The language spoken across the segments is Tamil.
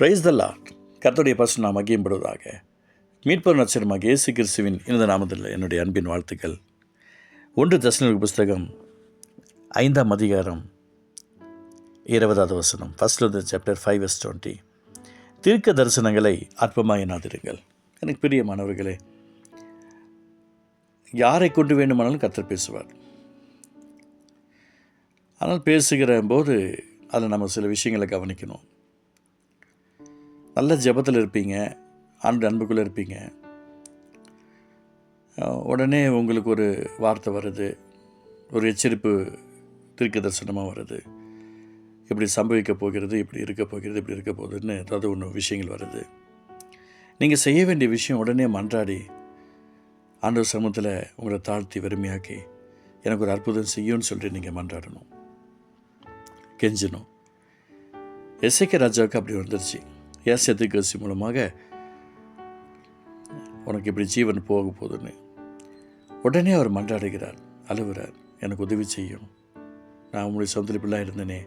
பிரைஸ் தல்லா கர்த்தருடைய பசு நாம் மகியப்படுவதாக மீட்பர் நட்சத்திரமாக இயேசு கிறிஸ்துவின் இந்த நாமத்தில் என்னுடைய அன்பின் வாழ்த்துக்கள். ஒன்று தசனிக்கு புஸ்தகம் ஐந்தாம் அதிகாரம் இருபதாவது வசனம் first of the chapter five is twenty தீர்க்க தரிசனங்களை அற்பமாக எண்ணாதிருங்கள். எனக்கு பிரியமானவர்களே யாரை கொண்டு வேண்டுமானாலும் கர்த்தர் பேசுவார். ஆனால் பேசுகிற போது அதில் நம்ம சில விஷயங்களை கவனிக்கணும். நல்ல ஜெபத்தில் இருப்பீங்க ஆண்டு அன்புக்குள்ளே இருப்பீங்க. உடனே உங்களுக்கு ஒரு வார்த்தை வருது ஒரு எச்சரிப்பு தீர்க்க தரிசனமாக வருது. இப்படி சம்பவிக்க போகிறது இப்படி இருக்க போகிறது இப்படி இருக்க போகுதுன்னு ஏதாவது ஒன்று விஷயங்கள் வருது. நீங்கள் செய்ய வேண்டிய விஷயம் உடனே மன்றாடி ஆண்டவர் சமூகத்தில் உங்களை தாழ்த்தி வெறுமையாக்கி எனக்கு ஒரு அற்புதம் செய்யும்னு சொல்லிட்டு நீங்கள் மன்றாடணும். கெஞ்சணும் எஸ்ஐகே ராஜாவுக்கு அப்படி வந்துருச்சு. ஏசத்து கசி மூலமாக உனக்கு இப்படி ஜீவன் போக போகுதுன்னு உடனே அவர் மன்றாடுகிறார் அழுகிறார். எனக்கு உதவி செய்யணும் நான் உங்களுடைய சொந்த இருந்தேனே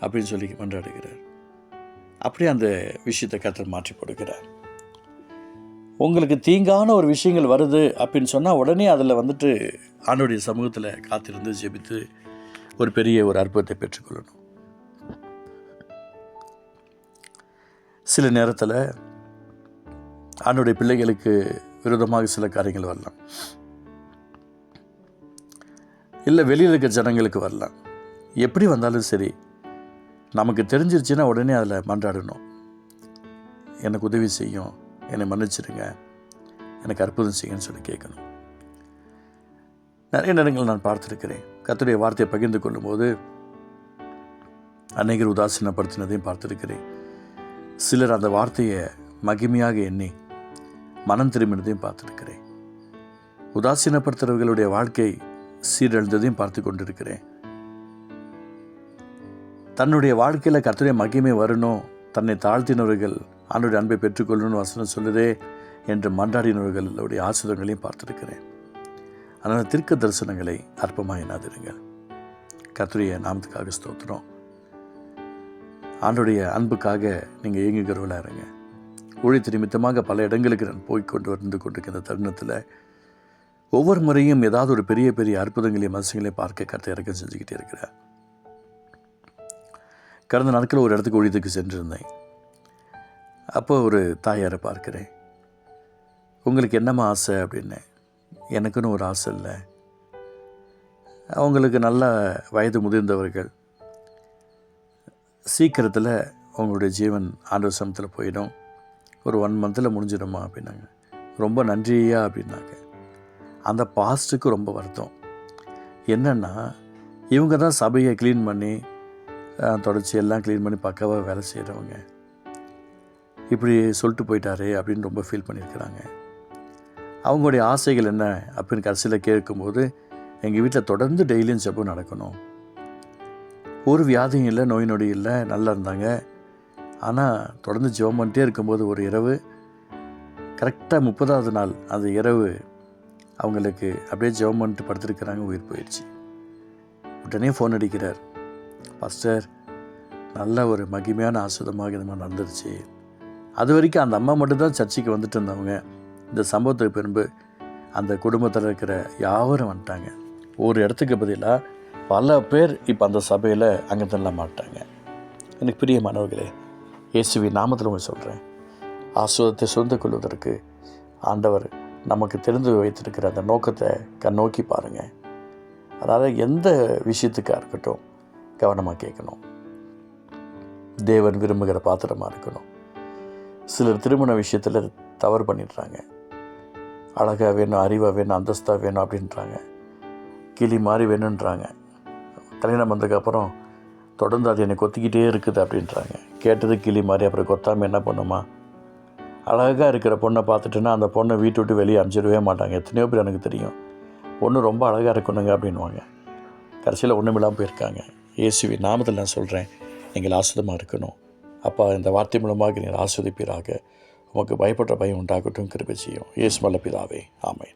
அப்படின்னு சொல்லி மன்றாடுகிறார். அப்படியே அந்த விஷயத்தை கத்தர் மாற்றி போடுகிறார். உங்களுக்கு தீங்கான ஒரு விஷயங்கள் வருது அப்படின்னு சொன்னால் உடனே அதில் வந்துட்டு ஆண்டோடைய சமூகத்தில் காத்திருந்து ஜெபித்து ஒரு பெரிய ஒரு அற்புதத்தை பெற்றுக்கொள்ளணும். சில நேரத்தில் ஆண்டுடைய பிள்ளைகளுக்கு விரோதமாக சில காரியங்கள் வரலாம். இல்லை வெளியில் இருக்க ஜனங்களுக்கு வரலாம். எப்படி வந்தாலும் சரி நமக்கு தெரிஞ்சிருச்சுன்னா உடனே அதில் மன்றாடணும். எனக்கு உதவி செய்யும் என்னை மன்னிச்சிடுங்க எனக்கு அற்புதம் செய்யுங்கன்னு சொல்லி கேட்கணும். நிறைய நேரங்கள் நான் பார்த்துருக்கிறேன். கத்துடைய வார்த்தையை பகிர்ந்து கொள்ளும்போது அநேகர் உதாசீனப்படுத்தினதையும் பார்த்துருக்கிறேன். சிலர் அந்த வார்த்தையை மகிமையாக எண்ணி மனம் திரும்பினதையும் பார்த்துருக்கிறேன். உதாசீனப்படுத்துகிறவர்களுடைய வாழ்க்கை சீரழிந்ததையும் பார்த்து கொண்டிருக்கிறேன். தன்னுடைய வாழ்க்கையில் கர்த்தருடைய மகிமை வரணும் தன்னை தாழ்த்தினவர்கள் ஆண்டுடைய அன்பை பெற்றுக்கொள்ளணும்னு வசனம் சொல்லுதே என்று மன்றாடினவர்களுடைய ஆசிரியங்களையும் பார்த்துருக்கிறேன். அதனால் திருக்க தரிசனங்களை அற்பமாக எண்ணாதிருங்கள். கர்த்தருடைய நாமத்துக்காக ஸ்தோத்திரம். ஆண்டுடைய அன்புக்காக நீங்கள் இயங்குகிறவனாக இருங்க ஊழியத்து நிமித்தமாக பல இடங்களுக்கு நான் போய் கொண்டு வந்து கொண்டிருக்கிற தருணத்தில் ஒவ்வொரு முறையும் ஏதாவது ஒரு பெரிய பெரிய அற்புதங்களையும் மனசுங்களையும் பார்க்க கருத்தை இறக்கம் செஞ்சுக்கிட்டே இருக்கிறார். கடந்த நாட்களில் ஒரு இடத்துக்கு ஊழியத்துக்கு சென்றிருந்தேன். அப்போ ஒரு தாயாரை பார்க்குறேன். உங்களுக்கு என்னம்மா ஆசை? அப்படின்னேன் எனக்குன்னு ஒரு ஆசை இல்லை. அவங்களுக்கு நல்ல வயது முதிர்ந்தவர்கள் சீக்கிரத்தில் அவங்களுடைய ஜீவன் ஆண்டவர் சமத்தில் போயிடும். ஒரு ஒன் மந்தில் முடிஞ்சிடுமா அப்படின்னாங்க. ரொம்ப நன்றியா அப்படின்னாங்க. அந்த பாஸ்ட்டுக்கு ரொம்ப வருத்தம். என்னென்னா இவங்க தான் சபையை க்ளீன் பண்ணி தொடச்சி எல்லாம் க்ளீன் பண்ணி பக்காவாக வேலை செய்கிறவங்க இப்படி சொல்லிட்டு போயிட்டாரே அப்படின்னு ரொம்ப ஃபீல் பண்ணியிருக்கிறாங்க. அவங்களுடைய ஆசைகள் என்ன அப்படின்னு கடைசியில் கேட்கும்போது எங்கள் வீட்டில் தொடர்ந்து டெய்லியும் ஜெபம் நடக்கணும். ஒரு வியாதியும் இல்லை நோய் நொடி இல்லை நல்லா இருந்தாங்க. ஆனால் தொடர்ந்து ஜெபம் பண்ணிட்டே இருக்கும்போது ஒரு இரவு கரெக்டாக முப்பதாவது நாள் அந்த இரவு அவங்களுக்கு அப்படியே ஜெபம் பண்ணிட்டு படுத்துருக்கிறாங்க உயிர் போயிடுச்சு. உடனே ஃபோன் அடிக்கிறார். பாஸ்டர் நல்ல ஒரு மகிமையான ஆசுதமாக இந்த மாதிரி நடந்துருச்சு. அது வரைக்கும் அந்த அம்மா மட்டும்தான் சர்ச்சைக்கு வந்துட்டு இருந்தவங்க. இந்த சம்பவத்துக்கு பின்பு அந்த குடும்பத்தில் இருக்கிற யாவரும் வந்துட்டாங்க. ஒரு இடத்துக்கு பதிலாக பல பேர் இப்போ அந்த சபையில் அங்கே தள்ள மாட்டாங்க. எனக்கு பிரியமானவர்களே இயேசுவி நாமத்தில் உங்களுக்கு சொல்கிறேன் ஆசுவதத்தை சுரந்து கொள்வதற்கு ஆண்டவர் நமக்கு தெரிந்து வைத்திருக்கிற அந்த நோக்கத்தை கண்ணோக்கி பாருங்கள் அதாவது எந்த விஷயத்துக்காக இருக்கட்டும் கவனமாக கேட்கணும். தேவன் விரும்புகிற பாத்திரமாக இருக்கணும். சிலர் திருமண விஷயத்தில் தவறு பண்ணிடுறாங்க. அழகாக வேணும் அறிவாக வேணும் அந்தஸ்தாக வேணும் அப்படின்றாங்க. கிளி மாதிரி வேணுன்றாங்க கல்யாணம் வந்ததுக்கப்புறம் தொடர்ந்து அது என்னை கொத்திக்கிட்டே இருக்குது அப்படின்றாங்க. கேட்டது கிளி மாதிரி அப்புறம் கொத்தாமல் என்ன பண்ணுமா? அழகாக இருக்கிற பொண்ணை பார்த்துட்டுன்னா அந்த பொண்ணை வீட்டு விட்டு வெளியே அனுப்பிச்சிடவே மாட்டாங்க. எத்தனையோ பேர் எனக்கு தெரியும். பொண்ணு ரொம்ப அழகாக இருக்கணுங்க அப்படின்வாங்க கடைசியில் ஒன்றுமில்லாமல் போயிருக்காங்க. இயேசுவி நாமத்தில் நான் சொல்கிறேன் நீங்கள் ஆசுதமாக இருக்கணும். அப்பா இந்த வார்த்தை மூலமாக நீங்கள் ஆஸ்வதிப்பீராக உமக்கு பயப்படுற பயம் உண்டாகட்டும் கிருபை செய்யும். இயேசு மல்ல பிதாவே ஆமாம்